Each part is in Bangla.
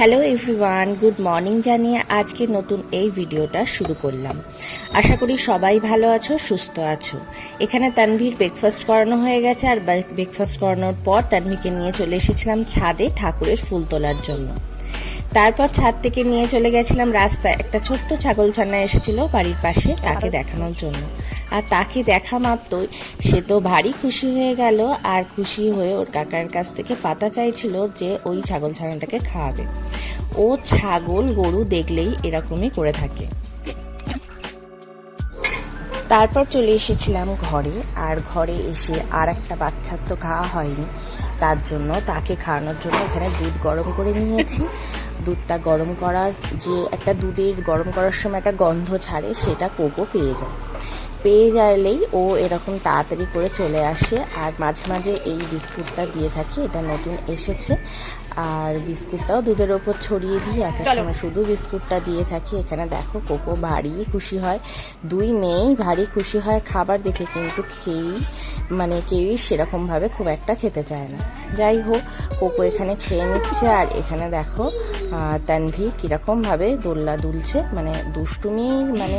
হ্যালো এভরিওয়ান গুড মর্নিং জানিয়ে আজকে নতুন এই ভিডিওটা শুরু করলাম। আশা করি সবাই ভালো আছো সুস্থ আছো। এখানে তানভীর ব্রেকফাস্ট করানো হয়ে গেছে আর ব্রেকফাস্ট করানোর পর তানভীরকে নিয়ে চলে এসেছিলাম ছাদে ঠাকুরের ফুল তোলার জন্য। তারপর ছাদ থেকে নিয়ে চলে গেছিলাম রাস্তায়। একটা ছোট্ট ছাগল ছানা এসেছিল বাড়ির পাশে তাকে দেখানোর জন্য। আর তাকে দেখা মাত্রই। সে তো ভারী খুশি হয়ে গেল আর খুশি হয়ে ওর কাকার কাছ থেকে পাতা চাইছিল যে ওই ছাগল ছানাটাকে খাওয়াবে। ও ছাগল গরু দেখলেই এরকমই করে থাকে। তারপর চলে এসেছিলাম ঘরে আর ঘরে এসে আর একটা বাচ্চার তো খাওয়া হয়নি। তার জন্য তাকে খাওয়ানোর জন্য এখানে দুধ গরম করে নিয়েছি। দুধটা গরম করার যে একটা দুধের গরম করার সময় একটা গন্ধ ছাড়ে সেটা কোকো পেয়ে যায়। পেয়ে যাইলেই ও এরকম তাড়াতাড়ি করে চলে আসে। আর মাঝে মাঝে এই বিস্কুটটা দিয়ে থাকি, এটা নতুন এসেছে। আর বিস্কুটটাও দুধের ওপর ছড়িয়ে দিই এক সময় শুধু বিস্কুটটা দিয়ে থাকি। এখানে দেখো কোকো ভারী খুশি হয়। দুই মেয়েই ভারী খুশি হয়। খাবার দেখে কিন্তু খেয়েই মানে কেউই সেরকমভাবে খুব একটা খেতে চায় না। যাই হোক কোকো এখানে খেয়ে নিচ্ছে। আর এখানে দেখো তানভি কীরকমভাবে দোল্লা দুলছে। মানে দুষ্টুমি মানে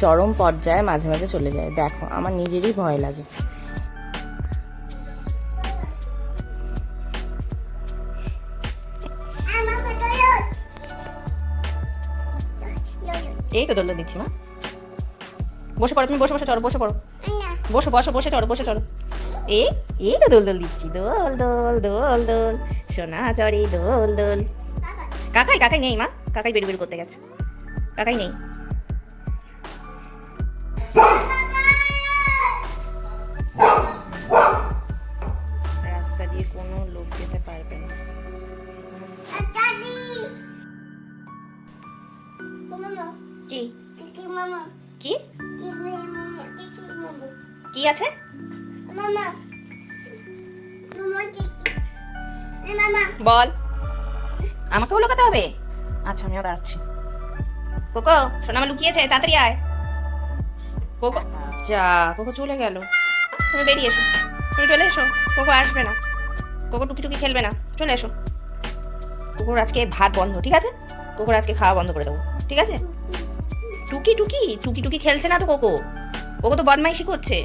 চরম পর্যায়ে মাঝে মাঝে চলে যায়। দেখো আমার নিজেরই ভয় লাগে। এই তো দোলদোল দিচ্ছি মা। বসে পড়ো, তুমি বসে বসে চড়ো, বসে পড়ো। বসে, বসো, বসে চড়ো বসে চড়ো। এই এই তো দোল দোল দিচ্ছি দোল দোল দোল দোল, সোনা চড়ি, দোল দোল। কাকাই কাকাই নেই, মা। কাকাই বেরি বেরি করতে গেছে। কাকাই নেই। কি আছে? বল। আমাকেও লুকাতে হবে? আচ্ছা আমিও দাঁড়াচ্ছি। কোকো সোনামা লুকিয়েছে তাড়াতাড়ি আয়। কোকো যা কোকো চলে গেল। তুমি বেরিয়ে এসো। তুমি চলে এসো। কোকো আসবে না। কোকো টুকি টুকি খেলবে না। চলে এসো। কুকুর আজকে ভাত বন্ধ ঠিক আছে? কুকুর আজকে খাওয়া বন্ধ করে দেবো ঠিক আছে? টুকি টুকি টুকি টুকি খেলছে না তো কোকো? কোকো তো বদমাইশি করছে।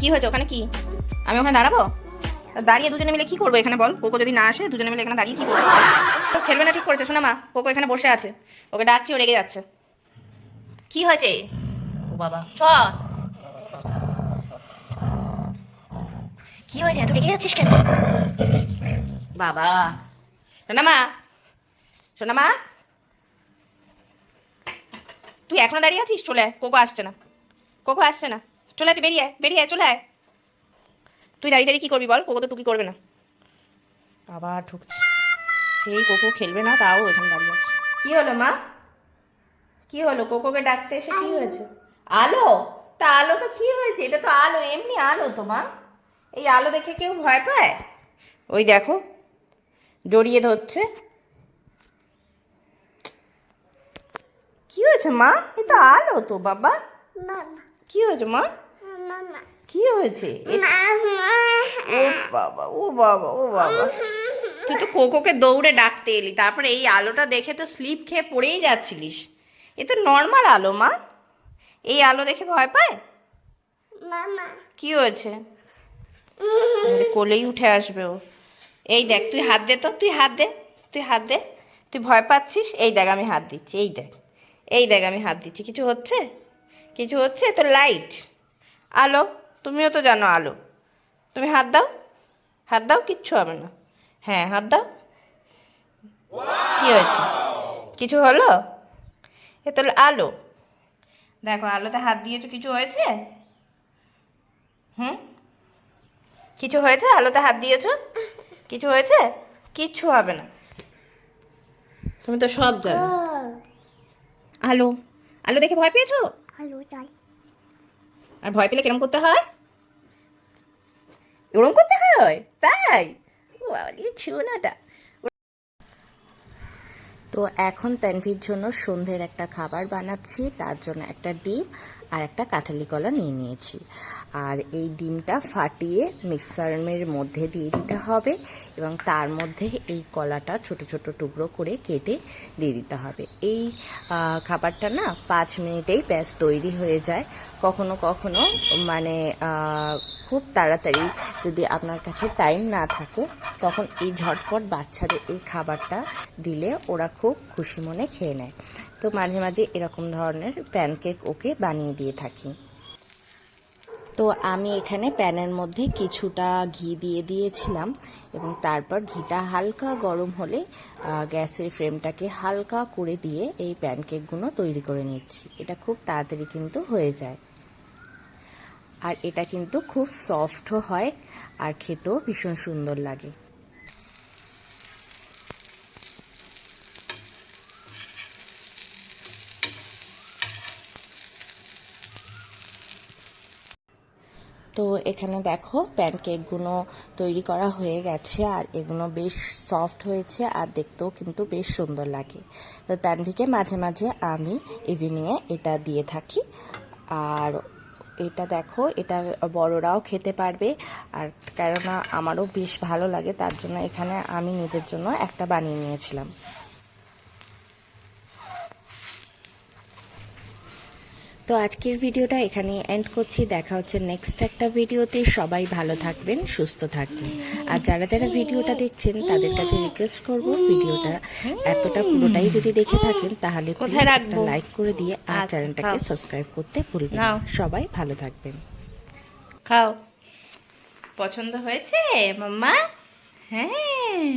কি হয়েছে? ওখানে কি? আমি ওখানে দাঁড়াবো? দাঁড়িয়ে দুজনে মিলে কি করব এখানে বল? কোকো যদি না আসে দুজনে মিলে এখানে দাঁড়িয়ে কি করব? ও খেলবে না ঠিক করেছে। শোনা মা কোকো এখানে বসে আছে। ওকে ডাকছি ও রেগে যাচ্ছে। কি হয়েছে? ও বাবা। চ। কি হয়েছে? এত রেগে যাচ্ছিস কেন? বাবা। শোনা মা। শোনা মা। তুই এখনও দাঁড়িয়ে আছিস? চলে কোকো আসছে না। কোকো আসছে না। চলে আয় বেরিয়ে আয় বেরিয়ে আয় চলে আয়। তুই দাঁড়িয়ে দাঁড়িয়ে কী করবি বল? কোকো তো টুকি করবে না? আবার ঢুকছে। সেই কোকো খেলবে না তাও এখানে দাঁড়িয়ে আছে। কি হলো মা? কী হলো? কোকোকে ডাকতে এসে কী হয়েছে? আলো? তা আলো তো কী হয়েছে? এটা তো আলো এমনি আলো তো মা। এই আলো দেখে কেউ ভয় পায়? ওই দেখো জড়িয়ে ধরছে। কি হয়েছে মা? এ তো আলো তো বাবা। না। কি হয়েছে মা? কি হয়েছে? ও বাবা ও বাবা ও বাবা। তুই তো কোকোকে দৌড়ে ডাকতে এলি তারপরে এই আলোটা দেখে তো স্লিপ খেয়ে পড়েই যাচ্ছিলিস। এ তো নর্মাল আলো মা। এই আলো দেখে ভয় পায়? কি হয়েছে? কোলেই উঠে আসবে ও। এই দেখ তুই হাত দে তো তুই হাত দে তুই হাত দে। তুই ভয় পাচ্ছিস? এই দেখ আমি হাত দিচ্ছি এই দেখ। এই দেখ আমি হাত দিচ্ছি। কিছু হচ্ছে? কিছু হচ্ছে? তো লাইট। আলো তুমিও তো জানো আলো। তুমি হাত দাও। হাত দাও কিচ্ছু হবে না। হ্যাঁ হাত দাও। কি হয়েছে? কিছু হলো? এ তো আলো। দেখো আলোতে হাত দিয়েছ কিছু হয়েছে? হুম? কিছু হয়েছে? আলোতে হাত দিয়েছ? কিছু হয়েছে? কিচ্ছু হবে না। তুমি তো সব জানো। আলো। আলো। দেখে ভয় পেয়েছ? আর ভয় পেলে কেরম করতে হয়? ওরম করতে হয়? তাই? ছোনাটা। তো এখন তানভির জন্য সন্ধ্যের একটা খাবার বানাচ্ছি, তার জন্য একটা ডিম আর একটা কাঁঠালি কলা নিয়ে নিয়েছি। আর এই ডিমটা ফাটিয়ে মিক্সারের মধ্যে দিয়ে দিতে হবে এবং তার মধ্যে এই কলাটা ছোট ছোট টুকরো করে কেটে দিয়ে দিতে হবে। এই খাবারটা না পাঁচ মিনিটেই ব্যাস তৈরি হয়ে যায়। কখনো কখনো মানে খুব তাড়াতাড়ি যদি আপনার কাছে টাইম না থাকে, তখন এই ঝটপট বাচ্চাদের এই খাবারটা দিলে ওরা খুব খুশি মনে খেয়ে নেয়। তো মাঝে মাঝে এরকম ধরনের প্যানকেক ওকে বানিয়ে দিয়ে থাকি। তো আমি এখানে প্যানের মধ্যে কিছুটা ঘি দিয়ে দিয়েছিলাম এবং তারপর ঘিটা হালকা গরম হলে গ্যাসের ফ্লেমটাকে হালকা করে দিয়ে এই প্যানকেকগুলো তৈরি করে নিচ্ছি। এটা খুব তাড়াতাড়ি কিন্তু হয়ে যায়। আর এটা কিন্তু খুব সফটও হয় আর খেতেও ভীষণ সুন্দর লাগে। তো এখানে দেখো প্যানকেকগুলো তৈরি করা হয়ে গেছে আর এগুলো বেশ সফট হয়েছে আর দেখতেও কিন্তু বেশ সুন্দর লাগে। তো তানভিকে মাঝে মাঝে আমি ইভিনিংয়ে এটা দিয়ে থাকি। আর এটা দেখো, এটা বড়রাও খেতে পারবে। আর কেননা আমারও বেশ ভালো লাগে, তার জন্য এখানে আমি নিজের জন্য একটা বানিয়ে নিয়েছিলাম। তো আজকের ভিডিওটা এখানে এন্ড করছি। দেখা হচ্ছে নেক্সট একটা ভিডিওতে। সবাই ভালো থাকবেন সুস্থ থাকবেন। আর যারা যারা ভিডিওটা দেখছেন তাদের কাছে রিকোয়েস্ট করব ভিডিওটা এতটা পুরোটাই যদি দেখে থাকেন তাহলে? একটা লাইক করে দিয়ে আর আচ্ছা, চ্যানেলটাকে সাবস্ক্রাইব করতে ভুলবেন না। সবাই ভালো থাকবেন। খাও। পছন্দ হয়েছে মাম্মা? হ্যাঁ।